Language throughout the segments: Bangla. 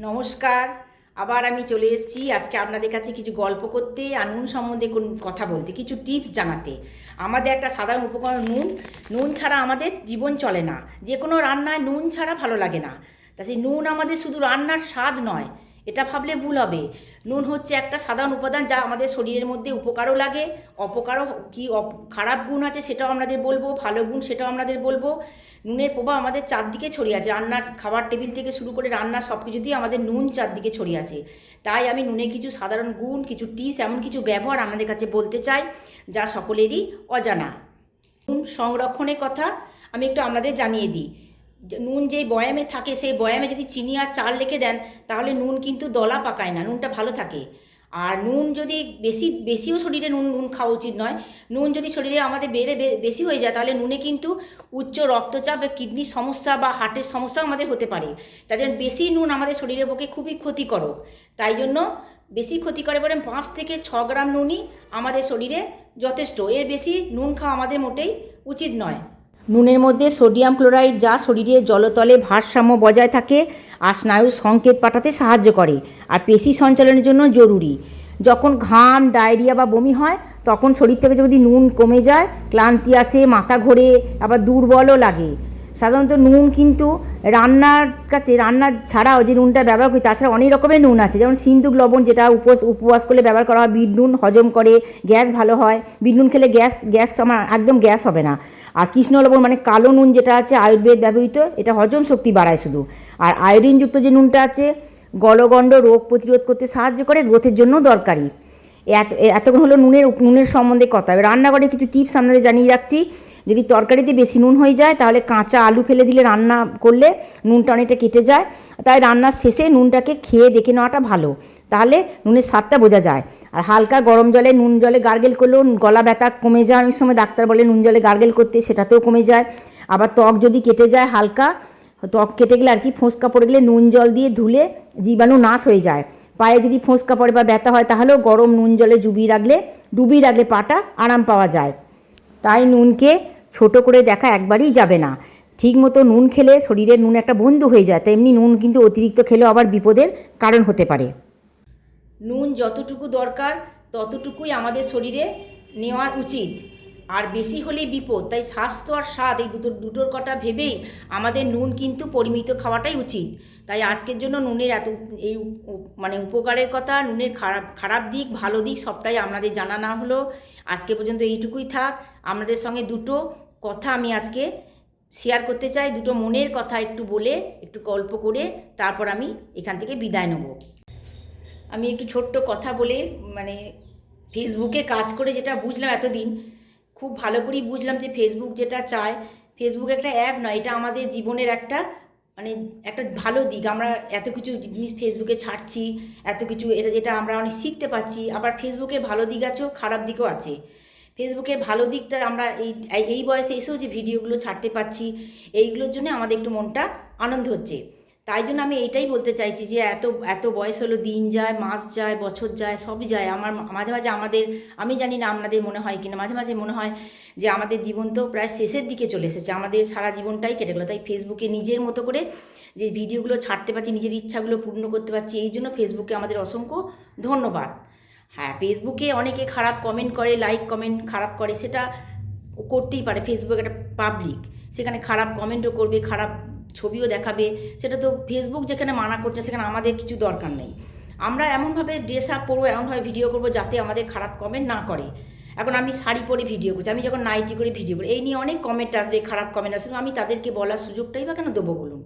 নমস্কার। আবার আমি চলে এসেছি। আজকে আপনাদের কাছে কিছু গল্প করতে আর নুন সম্বন্ধে কোন কথা বলতে, কিছু টিপস জানাতে। আমাদের একটা সাধারণ উপকরণ, নুন। নুন ছাড়া আমাদের জীবন চলে না। যে কোনো রান্নায় নুন ছাড়া ভালো লাগে না। তা সেই নুন আমাদের শুধু রান্নার স্বাদ নয় এটা ভাবলে ভুল হবে। নুন হচ্ছে একটা সাধারণ উপাদান যা আমাদের শরীরের মধ্যে উপকারও লাগে, অপকারও কি খারাপ গুণ আছে সেটাও আমাদের বলব, ভালো গুণ সেটাও আমাদের বলব। নুনের প্রভাব আমাদের চারদিকে ছড়িয়ে আছে, রান্নার খাবার টেবিল থেকে শুরু করে রান্নার সব কিছুতেই আমাদের নুন চারদিকে ছড়িয়ে আছে। তাই আমি নুনের কিছু সাধারণ গুণ, কিছু টিপস এমন কিছু ব্যবহার আমাদের কাছে বলতে চাই, যা সকলেরই অজানা। নুন সংরক্ষণের কথা আমি একটু আপনাদের জানিয়ে দিই। নুন যেই বয়ামে থাকে, সেই বয়ামে যদি চিনি আর চাল রেখে দেন, তাহলে নুন কিন্তু দলা পাকায় না, নুনটা ভালো থাকে। আর নুন যদি বেশি, বেশিও শরীরে নুন নুন খাওয়া উচিত নয়। নুন যদি শরীরে আমাদের বেড়ে বেশি হয়ে যায়, তাহলে নুনে কিন্তু উচ্চ রক্তচাপ বা কিডনির সমস্যা বা হার্টের সমস্যাও আমাদের হতে পারে। তাই জন্য বেশি নুন আমাদের শরীরের পক্ষে খুবই ক্ষতিকারক। তাই জন্য বেশি ক্ষতি করে বলেন পাঁচ থেকে ছ গ্রাম নুনই আমাদের শরীরে যথেষ্ট। এর বেশি নুন খাওয়া আমাদের মোটেই উচিত নয়। নুনের মধ্যে সোডিয়াম ক্লোরাইড যা শরীরের জলতলে ভারসাম্য বজায় থাকে আর স্নায়ুর সংকেত পাঠাতে সাহায্য করে আর পেশি সঞ্চালনের জন্য জরুরি। যখন ঘাম, ডায়রিয়া বা বমি হয়, তখন শরীর থেকে যদি নুন কমে যায়, ক্লান্তি আসে, মাথা ঘোরে, আবার দুর্বলও লাগে। সাধারণত নুন কিন্তু রান্নার কাছে, রান্না ছাড়াও যে নুনটা ব্যবহার করি, তাছাড়া অনেক রকমের নুন আছে। যেমন সিন্দুক লবণ যেটা উপোস উপবাস করলে ব্যবহার করা হয়। বিট নুন হজম করে, গ্যাস ভালো হয়। বিট নুন খেলে গ্যাস গ্যাস আমার একদম গ্যাস হবে না। আর কৃষ্ণ লবণ মানে কালো নুন যেটা আছে, আয়ুর্বেদ ব্যবহৃত, এটা হজম শক্তি বাড়ায় শুধু। আর আয়োডিনযুক্ত যে নুনটা আছে, গলগণ্ড রোগ প্রতিরোধ করতে সাহায্য করে, গ্রোথের জন্য দরকারি। এত, এতক্ষণ হলো নুনের নুনের সম্বন্ধে কথা। রান্নাঘরে কিছু টিপস আপনাদের জানিয়ে রাখছি। যদি তরকারিতে বেশি নুন হয়ে যায়, তাহলে কাঁচা আলু ফেলে দিলে রান্না করলে নুনটা অনেকটা কেটে যায়। তাই রান্নার শেষে নুনটাকে খেয়ে দেখে নেওয়াটা ভালো। তাহলে নুনের স্বাদটা বোঝা যায়। আর হালকা গরম জলে নুন জলে গার্গেল করলেও গলা ব্যথা কমে যায়। অনেক সময় ডাক্তার বলে নুন জলে গার্গেল করতে সেটাতেও কমে যায়। আবার ত্বক যদি কেটে যায় হালকা, ত্বক কেটে গেলে আর কি ফোঁসকা পড়ে গেলে নুন জল দিয়ে ধুলে জীবাণু নাশ হয়ে যায়। পায়ে যদি ফোঁসকা পড়ে বা ব্যথা হয়, তাহলেও গরম নুন জলে ডুবিয়ে রাখলে ডুবিয়ে রাখলে পাটা আরাম পাওয়া যায়। তাই নুনকে ছোট করে দেখা একবারই যাবে না। ঠিক মতো নুন খেলে শরীরের নুন একটা বন্ধু হয়ে যায়, তেমনি নুন কিন্তু অতিরিক্ত খেলেও আবার বিপদের কারণ হতে পারে। নুন যতটুকু দরকার, ততটুকুই আমাদের শরীরে নেওয়া উচিত। আর বেশি হলেই বিপদ, তাই স্বাস্থ্য আর স্বাদ এই দুটো দুটোর কথা ভেবেই আমাদের নুন কিন্তু পরিমিত খাওয়াটাই উচিত। তাই আজকের জন্য নুনের এত এই মানে উপকারের কথা, নুনের খারাপ খারাপ দিক, ভালো দিক সবটাই আপনাদের জানা না হলো। আজকে পর্যন্ত এইটুকুই থাক। আপনাদের সঙ্গে দুটো কথা আমি আজকে শেয়ার করতে চাই। দুটো মনের কথা একটু বলে, একটু গল্প করে, তারপর আমি এখান থেকে বিদায় নেব। আমি একটু ছোট্ট কথা বলে মানে ফেসবুকে কাজ করে যেটা বুঝলাম এতদিন, খুব ভালো করেই বুঝলাম যে ফেসবুক যেটা চায়। ফেসবুক একটা অ্যাপ নয়, এটা আমাদের জীবনের একটা মানে একটা ভালো দিক। আমরা এত কিছু জিনিস ফেসবুকে ছাড়ছি, এত কিছু এটা যেটা আমরা অনেক শিখতে পাচ্ছি আবার ফেসবুকে ভালো দিক আছেও খারাপ দিকও আছে। ফেসবুকের ভালো দিকটা আমরা এই এই বয়সে এসেও যে ভিডিওগুলো ছাড়তে পাচ্ছি এইগুলোর জন্য আমাদের একটু মনটা আনন্দ হচ্ছে। তাই জন্য আমি এইটাই বলতে চাইছি যে এত এত বয়স হলো, দিন যায়, মাস যায়, বছর যায়, সবই যায়। আমার মাঝে মাঝে আমাদের, আমি জানি না আপনাদের মনে হয় কিনা, মাঝে মাঝে মনে হয় যে আমাদের জীবন তো প্রায় শেষের দিকে চলে এসেছে, আমাদের সারা জীবনটাই কেটে গেলো। তাই ফেসবুকে নিজের মতো করে যে ভিডিওগুলো ছাড়তে পারছি, নিজের ইচ্ছাগুলো পূর্ণ করতে পারছি, এই জন্য ফেসবুকে আমাদের অসংখ্য ধন্যবাদ। হ্যাঁ ফেসবুকে অনেকে খারাপ কমেন্ট করে লাইক কমেন্ট খারাপ করে, সেটা করতেই পারে। ফেসবুক একটা পাবলিক সেখানে খারাপ কমেন্টও করবে, খারাপ ছবিও দেখাবে। সেটা তো ফেসবুক যেখানে মানা করছে, সেখানে আমাদের কিছু দরকার নেই। আমরা এমনভাবে ড্রেস আপ করব, এমনভাবে ভিডিও করব, যাতে আমাদের খারাপ কমেন্ট না করে। এখন আমি শাড়ি পরে ভিডিও করছি। আমি যখন নাইটি করে ভিডিও করি। এই নিয়ে অনেক কমেন্ট আসবে, খারাপ কমেন্ট আসবে। আমি তাদেরকে বলার সুযোগটাই বা কেন দেবো বলুন?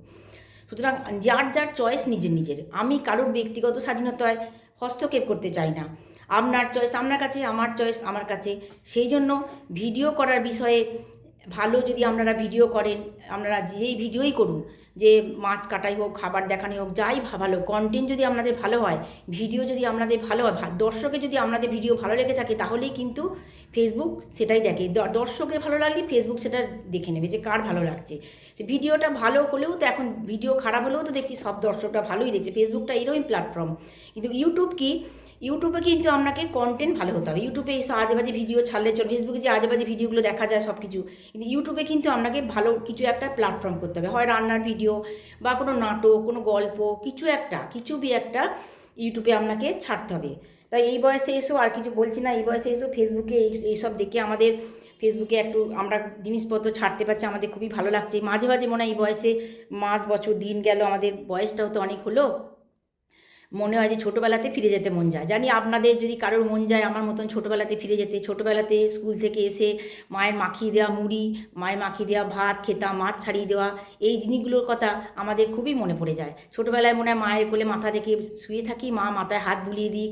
সুতরাং যার যার চয়েস নিজের নিজের। আমি কারোর ব্যক্তিগত স্বাধীনতায় হস্তক্ষেপ করতে চাই না। আপনার চয়েস আপনার কাছে, আমার চয়েস আমার কাছে। সেই জন্য ভিডিও করার বিষয়ে ভালো যদি আপনারা ভিডিও করেন, আপনারা যেই ভিডিওই করুন, যে মাছ কাটাই হোক, খাবার দেখানো হোক, যাই ভালো কন্টেন্ট যদি আপনাদের ভালো হয় ভিডিও যদি আপনাদের ভালো হয় দর্শকে যদি আপনাদের ভিডিও ভালো লেগে থাকে, তাহলেই কিন্তু ফেসবুক সেটাই দেখে। দ- দর্শকের ভালো লাগলে ফেসবুক সেটা দেখে নেবে যে কার ভালো লাগছে। যে ভিডিওটা ভালো হলেও তো এখন ভিডিও খারাপ হলেও তো দেখছি সব দর্শকরা ভালোই দেখছে। ফেসবুকটা এরকমই প্ল্যাটফর্ম কিন্তু ইউটিউব কি ইউটিউবে কিন্তু আপনাকে কন্টেন্ট ভালো হতে হবে। ইউটিউবে এই সব আজেবাজে ভিডিও ছাড়লে চল ফেসবুকে যে আজেবাজে ভিডিওগুলো দেখা যায় সব কিছু কিন্তু ইউটিউবে কিন্তু আপনাকে ভালো কিছু একটা প্ল্যাটফর্ম করতে হবে। হয় রান্নার ভিডিও বা কোনো নাটক, কোনো গল্প, কিছু একটা, কিছু বি একটা ইউটিউবে আপনাকে ছাড়তে হবে। তাই এই বয়সে এসেও আর কিছু বলছি না, এই বয়সে এসেও ফেসবুকে এই এইসব দেখে আমাদের ফেসবুকে একটু আমরা জিনিসপত্র ছাড়তে পারছি, আমাদের খুবই ভালো লাগছে। মাঝে মাঝে মনে হয় এই বয়সে মাস, বছর, দিন গেল, আমাদের বয়সটাও তো অনেক হলো। মনে হয় যে ছোটোবেলাতে ফিরে যেতে মন যায় জানি আপনাদের যদি কারোর মন যায়, আমার মতন ছোটোবেলাতে ফিরে যেতে। ছোটোবেলাতে স্কুল থেকে এসে মায়ের মাখিয়ে দেওয়া মুড়ি, মায়ের মাখিয়ে দেওয়া ভাত, খেতাম, মাছ ছাড়িয়ে দেওয়া, এই জিনিসগুলোর কথা আমাদের খুবই মনে পড়ে যায়। ছোটোবেলায় মনে হয় মায়ের কোলে মাথা রেখে শুয়ে থাকি, মা মাথায় হাত বুলিয়ে দিই।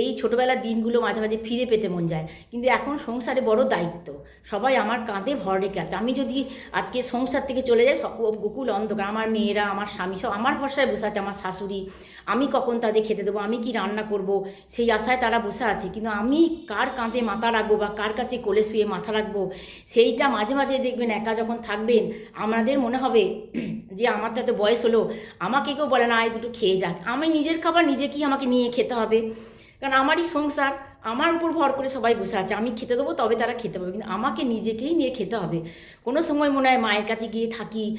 এই ছোটোবেলার দিনগুলো মাঝে মাঝে ফিরে পেতে মন যায়। কিন্তু এখন সংসারে বড় দায়িত্ব। সবাই আমার কাঁধে ভর রেখে আছে। আমি যদি আজকে সংসার থেকে চলে যাই, সব গোকুল অন্ধকার। আমার মেয়েরা, আমার স্বামী সব আমার ভরসায় বসে আছে, আমার শাশুড়ি আমি কখন তাদের খেতে দেবো? আমি কি রান্না করব? সেই আশায় তারা বসে আছে। কিন্তু আমি কার কাঁধে মাথা রাখব বা কার কাছে কোলে শুয়ে মাথা রাখব? সেইটা মাঝে মাঝে দেখবেন একা যখন থাকবেন, আমাদের মনে হবে যে আমার তো বয়স হলো, আমাকে কেউ বলে না, আয় দুটো খেয়ে যাক। আমি নিজের খাবার নিজেকেই আমাকে নিয়ে খেতে হবে। কারণ আমারই সংসার, আমার উপর ভর করে সবাই বসে আছে। আমি খেতে দেবো, তবে তারা খেতে পাবে। কিন্তু আমাকে নিজেকেই নিয়ে খেতে হবে। কোনো সময় মনে হয় মায়ের কাছে গিয়ে থাকি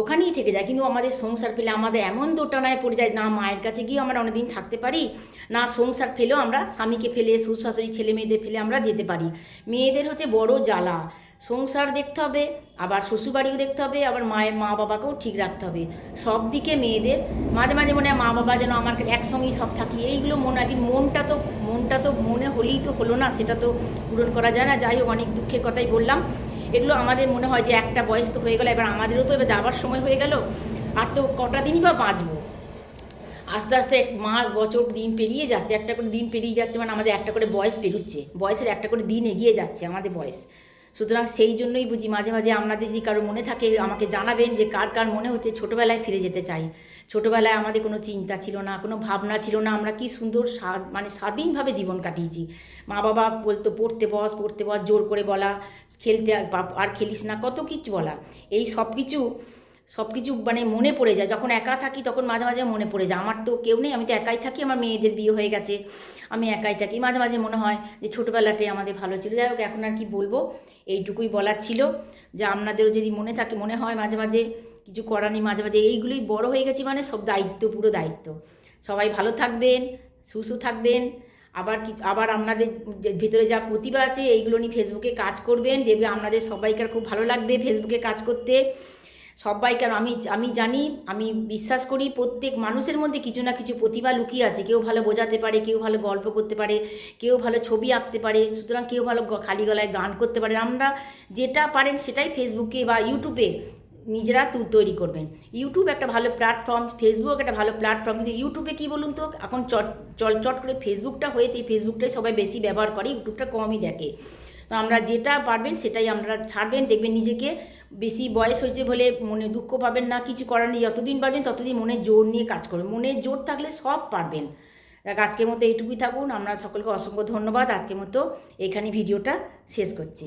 ওখানেই থেকে যায়। কিন্তু আমাদের সংসার ফেলে আমাদের এমন দোটানায় পড়ে যায়, না মায়ের কাছে গিয়েও আমরা অনেকদিন থাকতে পারি, না সংসার ফেলেও আমরা স্বামীকে ফেলে শ্বশুর শাশুড়ি ছেলে মেয়েদের ফেলে আমরা যেতে পারি। মেয়েদের হচ্ছে বড় জ্বালা। সংসার দেখতে হবে, আবার শ্বশুরবাড়িও দেখতে হবে, আবার মায়ের মা বাবাকেও ঠিক রাখতে হবে। সব দিকে মেয়েদের, মাঝে মাঝে মনে হয় মা বাবা যেন আমার একসঙ্গেই সব থাকি, এইগুলো মনে হয়, কিন্তু মনটা তো মনটা তো মনে হলেই তো হলো না, সেটা তো পূরণ করা যায় না। যাই হোক, অনেক দুঃখের কথাই বললাম। এগুলো আমাদের মনে হয় যে একটা বয়স তো হয়ে গেলো, এবার আমাদেরও তো এবার যাবার সময় হয়ে গেল। আর তো কটা দিনই বা বাঁচবো? আস্তে আস্তে এক মাস, বছর, দিন পেরিয়ে যাচ্ছে, একটা করে দিন পেরিয়ে যাচ্ছে মানে আমাদের একটা করে বয়স পেরুচ্ছে বয়সের একটা করে দিন এগিয়ে যাচ্ছে আমাদের বয়স। সুতরাং সেই জন্যই বুঝি মাঝে মাঝে আপনাদের যদি কারও মনে থাকে, আমাকে জানাবেন যে কার কার মনে হচ্ছে ছোটোবেলায় ফিরে যেতে চাই। ছোটোবেলায় আমাদের কোনো চিন্তা ছিল না, কোনো ভাবনা ছিল না, আমরা কি সুন্দর মানে স্বাধীনভাবে জীবন কাটিয়েছি। মা বাবা বলতো, পড়তে বস পড়তে বস, জোর করে বলা, খেলতে আর খেলিস না, কত কিছু বলা। এই সব কিছু সব কিছু মানে মনে পড়ে যায়। যখন একা থাকি তখন মাঝে মাঝে মনে পড়ে যায়। আমার তো কেউ নেই, আমি তো একাই থাকি, আমার মেয়েদের বিয়ে হয়ে গেছে, আমি একাই থাকি। মাঝে মাঝে মনে হয় যে ছোটোবেলাটাই আমাদের ভালো ছিল। যাই হোক, এখন আর কি বলব? এইটুকুই বলার ছিল। যে আপনাদেরও যদি মনে থাকে, মনে হয় মাঝে মাঝে কিছু করার নেই, মাঝে মাঝে এইগুলোই বড় হয়ে গেছি মানে সব দায়িত্ব, পুরো দায়িত্ব। সবাই ভালো থাকবেন, সুস্থ থাকবেন। আবার কি, আবার আপনাদের ভিতরে যা প্রতিভা আছে, এইগুলো নিয়ে ফেসবুকে কাজ করবেন। দেখবে আপনাদের সবাইকার খুব ভালো লাগবে ফেসবুকে কাজ করতে। সবাইকার আমি আমি জানি, আমি বিশ্বাস করি প্রত্যেক মানুষের মধ্যে কিছু না কিছু প্রতিভা লুকিয়ে আছে। কেউ ভালো বোঝাতে পারে, কেউ ভালো গল্প করতে পারে, কেউ ভালো ছবি আঁকতে পারে, সুতরাং কেউ ভালো খালি গলায় গান করতে পারে। আমরা যেটা পারেন সেটাই ফেসবুকে বা ইউটিউবে নিজেরা তু- তৈরি করবেন। ইউটিউব একটা ভালো প্ল্যাটফর্ম ফেসবুক একটা ভালো প্ল্যাটফর্ম কিন্তু ইউটিউবে কী বলুন তো? এখন চট চল চট করে ফেসবুকটা হয়েছে এই ফেসবুকটাই সবাই বেশি ব্যবহার করে, ইউটিউবটা কমই দেখে। তো আমরা যেটা পারবেন সেটাই আমরা ছাড়বেন, দেখবেন নিজেকে বেশি বয়স হয়েছে বলে মনে দুঃখ পাবেন না, কিছু করার নেই। যতদিন পারবেন ততদিন মনে জোর নিয়ে কাজ করবেন মনে জোর থাকলে সব পারবেন। আজকের মতো এইটুকুই থাকুন। আমরা সকলকে অসংখ্য ধন্যবাদ। আজকের মতো এখানে ভিডিওটা শেষ করছি।